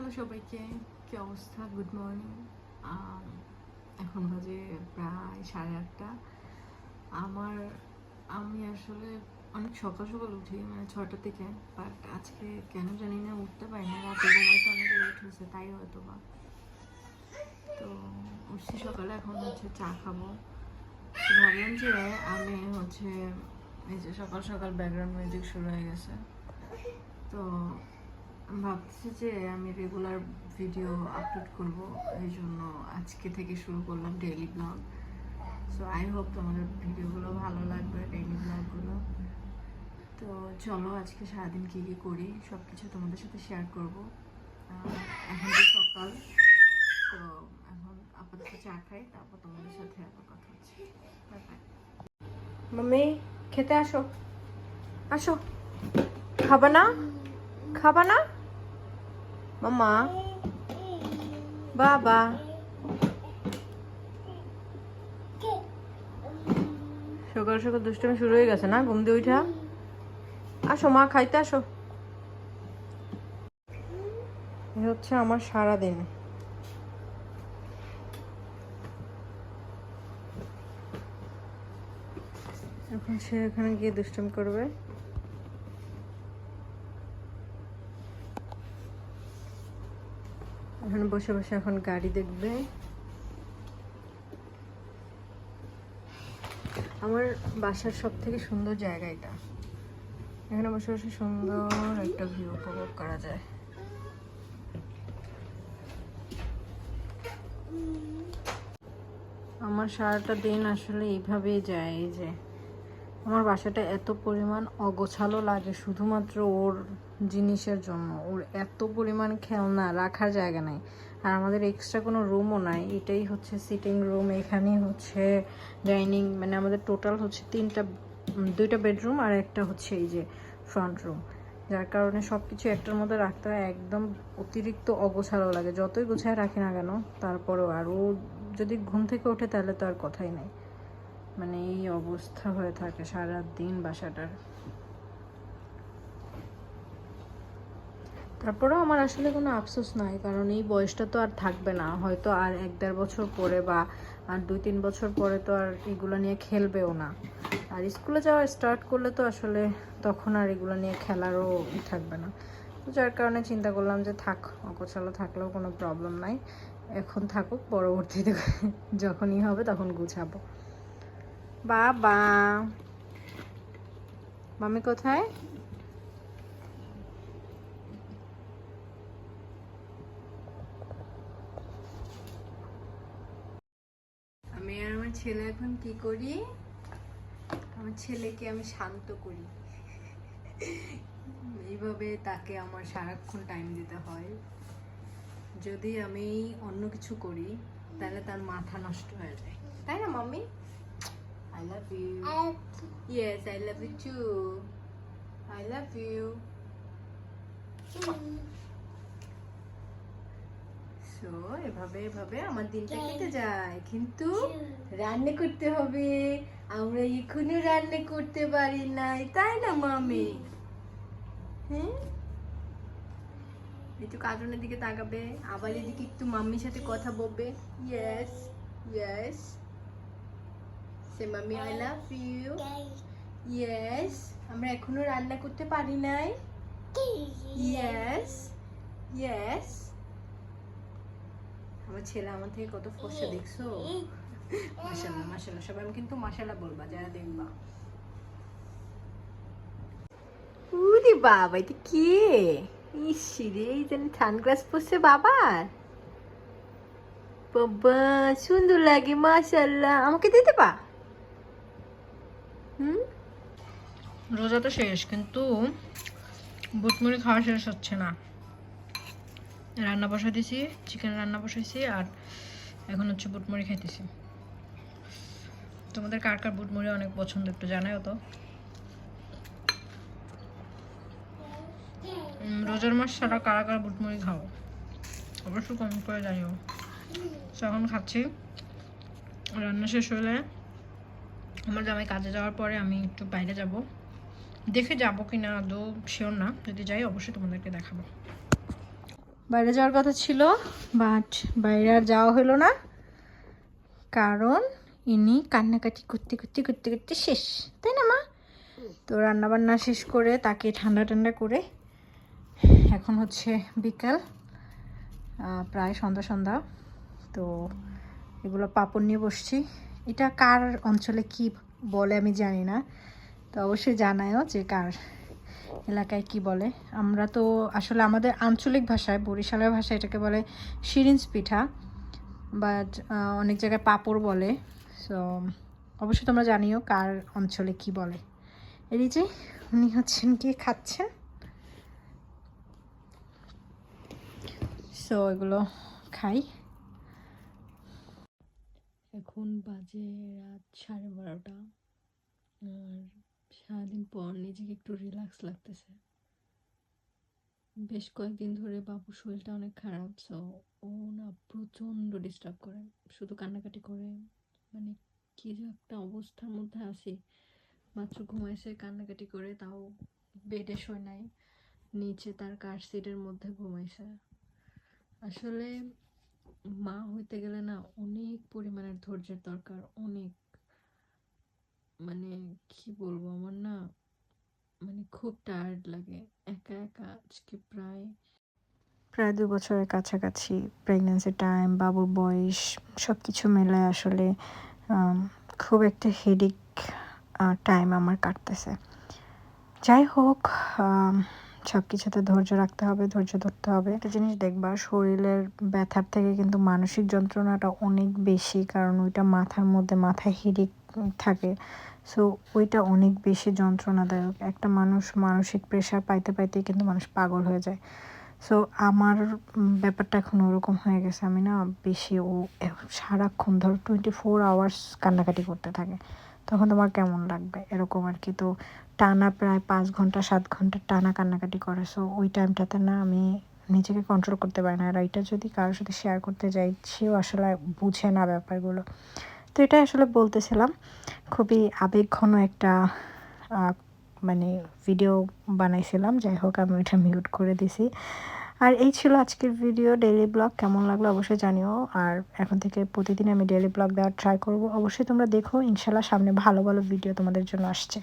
Hello সবাইকে, কি অবস্থা? গুড মর্নিং এখন বাজে প্রায় সাড়ে আটটা। আমার, আমি আসলে অনেক সকাল সকাল উঠি মানে ছটা থেকে বাট আজকে কেন জানি না উঠতে পারি না, রাতে ঘুমাইতে অনেক লেট হয়েছে, তাই হয়তো বা তো উঠছি সকালে, এখন হচ্ছে চা খাব। ভাবলাম যে আমি হচ্ছে, এই যে সকাল সকাল ব্যাকগ্রাউন্ড মিউজিক শুরু হয়ে গেছে। তো ভাবছি যে আমি রেগুলার ভিডিও আপলোড করব, এই জন্য আজকে থেকে শুরু করলাম daily blog so I hope তোমাদের ভিডিওগুলো ভালো লাগবে ডেইলি ব্লগগুলো তো চলো আজকে সারাদিন কী কী করি সব কিছু তোমাদের সাথে শেয়ার করব। এখন তো সকাল, তো এখন আপাতত চা খাই, তারপর তোমাদের সাথে আবার কথা হচ্ছে। মাম্মি, খেতে আসো। আসো। খাবা না? খাবা না? মামা বাবা সকাল সকাল দুষ্টমি শুরু হয়ে গেছে না? ঘুম দিয়ে উঠা। আসো মা, খাইতে আসো। এ হচ্ছে আমার সারা দিন এখন সে এখানে গিয়ে দুষ্টুমি করবে। এখানে বসে বসে এখন গাড়ি দেখবে। আমার বাসার সব থেকে সুন্দর জায়গা এটা। এখানে বসে বসে সুন্দর একটা ভিউ উপভোগ করা যায়। আমার সারাটা দিন আসলে এইভাবেই যায়, এই যে আমার বাসাটা এত পরিমাণ অগোছালো লাগে, শুধুমাত্র ওর জিনিসের জন্য। ওর এত পরিমাণ খেলনা রাখার জায়গা নাই। আর আমাদের এক্সট্রা কোনো রুমও নাই। এটাই হচ্ছে সিটিং রুম এখানেই হচ্ছে ডাইনিং মানে আমাদের টোটাল হচ্ছে তিনটা দুইটা বেডরুম আর একটা হচ্ছে এই যে ফ্রন্ট রুম যার কারণে সব কিছু একটার মধ্যে রাখতে হয়, একদম অতিরিক্ত অগোছালো লাগে। যতই গোছায় রাখি না কেন, তারপরেও আর ও যদি ঘুম থেকে ওঠে তাহলে তো আর কথাই নেই। মানে এই অবস্থা হয়ে থাকে সারা দিন বাসাটার। তারপরেও আমার আসলে কোনো আফসোস নাই, কারণ এই বয়সটা তো আর থাকবে না। হয়তো আর এক দেড় বছর পরে বা আর দুই তিন বছর পরে তো আর এগুলো নিয়ে খেলবেও না। আর স্কুলে যাওয়া স্টার্ট করলে তো আসলে তখন আর এগুলো নিয়ে খেলারও থাকবে না। তো যার কারণে চিন্তা করলাম যে থাক অকোছালো থাকলেও কোনো প্রবলেম নাই। এখন থাকুক, পরবর্তীতে যখনই হবে তখন গুছাবো। বাবা। মামি কোথায়? আমি আর আমার ছেলে এখন কি করি? আমার ছেলেকে আমি শান্ত করি। এইভাবে তাকে আমার সারাক্ষণ টাইম দিতে হয়। যদি আমি অন্য কিছু করি, তাহলে তার মাথা নষ্ট হয়ে যায়। তাই না mummy I love you yes I love you too I love you so এভাবে এভাবে আমার দিনটা কেটে যায়। কিন্তু রান্না করতে হবে। আমরা এখনও রান্না করতে পারি নাই। তাই না মামি? হ্যাঁ? একটু কার্টুনের দিকে তাকাবে। আবার এদিকে একটু মাম্মির সাথে কথা বলবে। Yes yes say mummy I love you yes আমরা এখনও রান্না করতে পারি নাই। ইয়েস ইয়েস আমার ছেলে আমার থেকে কত ফসা দেখছ? মাশাল্লাহ মাশাল্লাহ সবাই আমি কিন্তু মাশাল্লাহ বলবা যারা দেখবা। উরে বাবা এটা কে? ইসি রে এই সানগ্লাস পরছে বাবা বাবা সুন্দর লাগে মাশাল্লাহ আমাকে দিতে পা রোজা তো শেষ, কিন্তু বুটমুড়ি খাওয়া শেষ হচ্ছে না। রান্না বসা দিছি চিকেন রান্না বসাইছি, আর এখন হচ্ছে বুটমুড়ি খাইতেছি। তোমাদের কার কার বুটমুড়ি অনেক পছন্দ একটু জানাও তো রোজার মাস ছাড়া কারা কারা বুটমুড়ি খাও? অবশ্যই কম করে জানিও এখন খাচ্ছি। রান্না শেষ হলে আমার জামাই কাজে যাওয়ার পরে আমি একটু বাইরে যাব। দেখে যাব কিনা আদৌ শিওর না। যদি যাই, অবশ্যই তোমাদেরকে দেখাবো। বাইরে যাওয়ার কথা ছিল বাট বাইরে আর যাওয়া হলো না। কারণ ইনি কান্নাকাটি করতে করতে করতে করতে শেষ, তাই না মা? তো রান্নাবান্না শেষ করে তাকে ঠান্ডা ঠান্ডা করে এখন হচ্ছে বিকাল প্রায় সন্ধ্যা সন্ধ্যা। তো এগুলো পাপড় নিয়ে বসছি। এটা কার অঞ্চলে কি বলে আমি জানি না। তো অবশ্যই জানায়ও যে কার এলাকায় কি বলে। আমরা তো আসলে আমাদের আঞ্চলিক ভাষায়, বরিশালের ভাষায় এটাকে বলে শিরিঞ্জ পিঠা বাট অনেক জায়গায় পাপড় বলে। সো অবশ্যই তোমরা জানিও কার অঞ্চলে কি বলে। এই যে উনি হচ্ছেন কি খাচ্ছেন। সো এগুলো খাই। এখন বাজে রাত সাড়ে বারোটা। আর সারাদিন পর নিজেকে একটু রিল্যাক্স লাগতেছে। বেশ কয়েকদিন ধরে বাবুর শরীরটা অনেক খারাপ সো ও না প্রচণ্ড ডিস্টার্ব করে। শুধু কান্নাকাটি করে। মানে কি যে একটা অবস্থার মধ্যে আছি। মাত্র ঘুমাইছে কান্নাকাটি করে, তাও বেডে শোয় নাই। নিচে তার কার সিটের মধ্যে ঘুমাইছে আসলে মা হইতে গেলে না অনেক পরিমাণের ধৈর্যের দরকার, অনেক। মানে কি বলব? আমার না মানে খুব টায়ার্ড লাগে। একা একা আজকে প্রায় প্রায় দু বছরের কাছাকাছি প্রেগনেন্সি টাইম বাবুর বয়স সব কিছু মেলে আসলে খুব একটা হেডিক টাইম আমার কাটতেছে। যাই হোক সব কিছুতে ধৈর্য রাখতে হবে, ধৈর্য ধরতে হবে। একটা জিনিস দেখবা, শরীরের ব্যথার থেকে কিন্তু মানসিক যন্ত্রণাটা অনেক বেশি, কারণ ওইটা মাথার মধ্যে মাথায় হিডিক থাকে। সো ওইটা অনেক বেশি যন্ত্রণাদায়ক। একটা মানুষ মানসিক প্রেশার পাইতে পাইতেই কিন্তু মানুষ পাগল হয়ে যায়। সো আমার ব্যাপারটা এখন ওরকম হয়ে গেছে। আমি না বেশি ও সারাক্ষণ ধরো টোয়েন্টি ফোর আওয়ার্স কান্নাকাটি করতে থাকে। তখন তোমার কেমন লাগবে? এরকম আর কি। তো, টানা প্রায় পাঁচ ঘণ্টা, সাত ঘণ্টা টানা কান্নাকাটি করে। সো ওই টাইমটাতে না আমি নিজেকে কন্ট্রোল করতে পারি না। আর এটা যদি কারোর সাথে শেয়ার করতে যাই, সেও আসলে বুঝে না ব্যাপারগুলো। তো এটাই আসলে বলতেছিলাম। খুবই আবেগঘন একটা মানে ভিডিও বানাইছিলাম। যাই হোক, আমি ওইটা মিউট করে দিছি। আর এই ছিল আজকের ভিডিও ডেলি ব্লগ কেমন লাগল অবশ্যই জানিও। আর এখন থেকে প্রতিদিন আমি ডেলি ব্লগ দেওয়ার ট্রাই করব। অবশ্যই তোমরা দেখো। ইনশাল্লাহ সামনে ভালো ভালো ভিডিও তোমাদের জন্য আসছে।